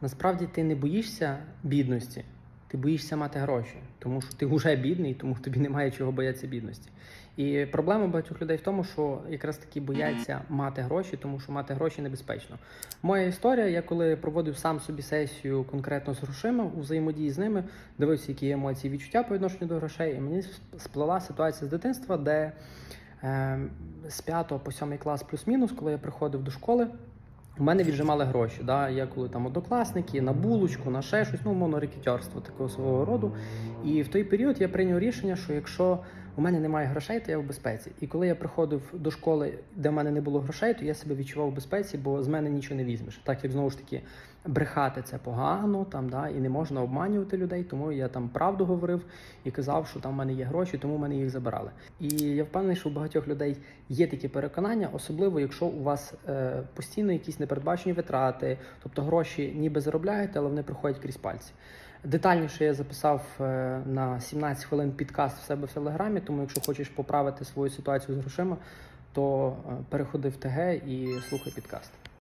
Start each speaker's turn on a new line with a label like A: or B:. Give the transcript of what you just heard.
A: Насправді ти не боїшся бідності, ти боїшся мати гроші, тому що ти вже бідний, тому тобі немає чого боятися бідності. І проблема багатьох людей в тому, що якраз таки бояться мати гроші, тому що мати гроші небезпечно. Моя історія, я коли проводив сам собі сесію конкретно з грошима у взаємодії з ними, дивився, які емоції відчуття по відношенню до грошей, і мені сплела ситуація з дитинства, де е, з 5 по 7 клас плюс-мінус, коли я приходив до школи. У мене віджимали гроші. Да? Я коли там однокласники, на булочку, на ще щось, ну, умовно, такого свого роду. І в той період я прийняв рішення, що якщо у мене немає грошей, то я в безпеці. І коли я приходив до школи, де в мене не було грошей, то я себе відчував в безпеці, бо з мене нічого не візьмеш. Так як знову ж таки брехати це погано, там да, і не можна обманювати людей. Тому я там правду говорив і казав, що там в мене є гроші, тому в мене їх забирали. І я впевнений, що у багатьох людей є такі переконання, особливо якщо у вас е, постійно якісь непередбачені витрати, тобто гроші ніби заробляєте, але вони проходять крізь пальці. Детальніше я записав е, на 17 хвилин підкаст в себе в телеграмі, тому якщо хочеш поправити свою ситуацію з грошима, то е, переходи в ТГ і слухай підкаст.